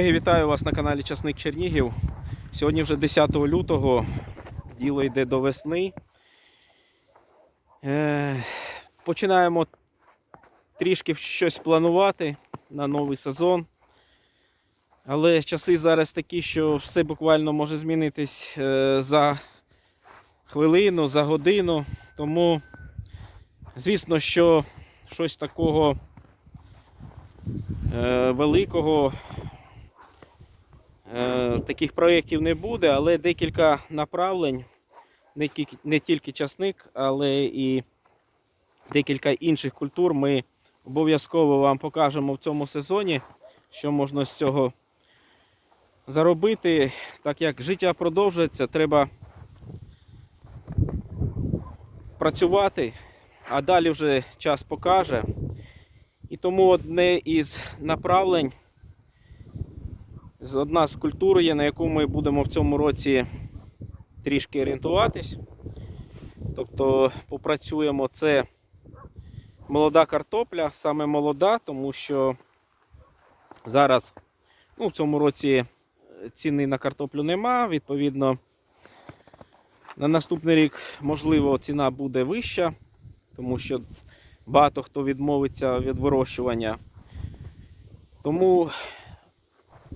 Вітаю вас на каналі Часник Чернігів. Сьогодні вже 10 лютого, діло йде до весни. Е, Починаємо трішки щось планувати на новий сезон. Але часи зараз такі, що все буквально може змінитись е, за хвилину, за годину. Тому, звісно, що щось такого е, великого таких проєктів не буде, але декілька направлень, не тільки, не тільки часник, але і декілька інших культур ми обов'язково вам покажемо в цьому сезоні, що можна з цього заробити. Так як життя продовжується, треба працювати, а далі вже час покаже. І тому одне із направлень одна з культур є, на яку ми будемо в цьому році трішки орієнтуватись. Тобто попрацюємо це молода картопля, саме молода, тому що зараз ну, в цьому році ціни на картоплю нема. Відповідно, на наступний рік, можливо, ціна буде вища, тому що багато хто відмовиться від вирощування. Тому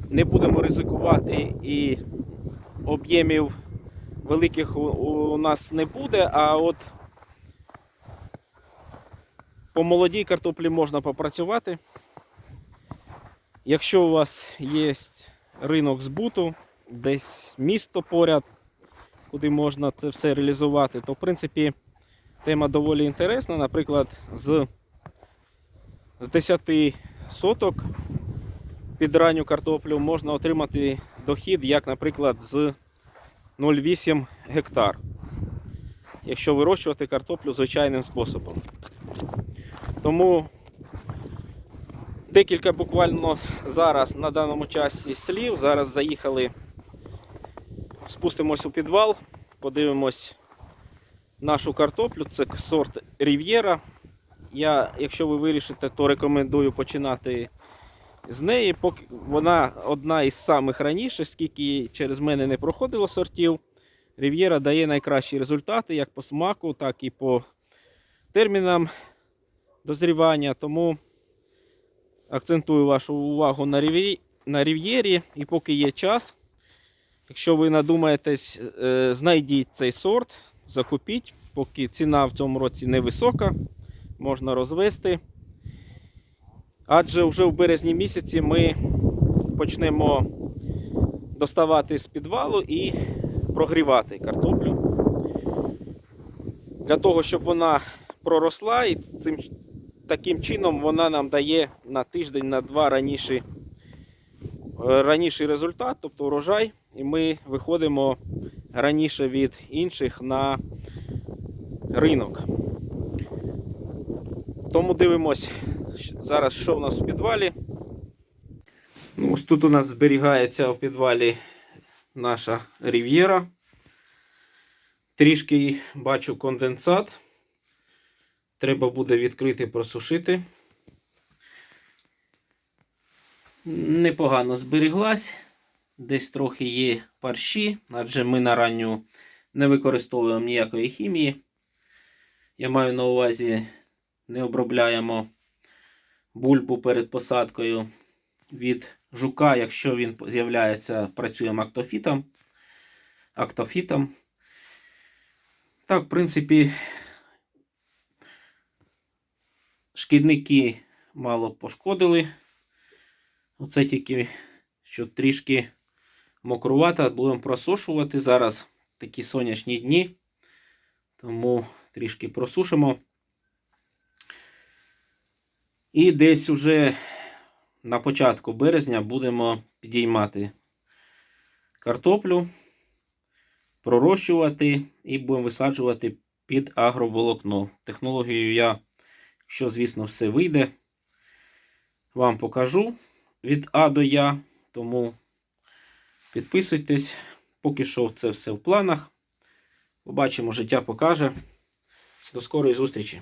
не будемо ризикувати і об'ємів великих у, нас не буде, а от по молодій картоплі можна попрацювати. Якщо у вас є ринок збуту, десь місто поряд, куди можна це все реалізувати, то в принципі тема доволі інтересна. Наприклад, з, з 10 соток під ранню картоплю можна отримати дохід, як, наприклад, з 0,8 гектар. Якщо вирощувати картоплю звичайним способом. Тому декілька буквально зараз на даному часі слів. Зараз заїхали, спустимось у підвал, подивимось нашу картоплю. Це сорт Рів'єра. Я, якщо ви вирішите, то рекомендую починати з неї, поки вона одна із самих раніше, скільки через мене не проходило сортів. Рів'єра дає найкращі результати як по смаку, так і по термінам дозрівання. Тому акцентую вашу увагу на рів'єрі. І поки є час, якщо ви надумаєтесь, е, знайдіть цей сорт, закупіть, поки ціна в цьому році невисока, можна розвести. Адже вже в березні місяці ми почнемо доставати з підвалу і прогрівати картоплю. Для того, щоб вона проросла, і цим, таким чином вона нам дає на тиждень, на два раніше, е, раніший результат, тобто урожай, і ми виходимо раніше від інших на ринок. Тому дивимось зараз, що в нас в підвалі. Ну, ось тут у нас зберігається в підвалі наша рів'єра. Трішки бачу конденсат. Треба буде відкрити, просушити. Непогано зберіглась. Десь трохи є парші, адже ми на ранню не використовуємо ніякої хімії. Я маю на увазі, не обробляємо бульбу перед посадкою від жука, якщо він з'являється, працюємо актофітом. актофітом. Так, в принципі, шкідники мало пошкодили. Оце тільки, що трішки мокрувато, будемо просушувати. Зараз такі сонячні дні, тому трішки просушимо. І десь уже на початку березня будемо підіймати картоплю, пророщувати і будемо висаджувати під агроволокно. Технологію я, якщо, звісно, все вийде, вам покажу від А до Я. Тому підписуйтесь. Поки що це все в планах. Побачимо, життя покаже. До скорої зустрічі!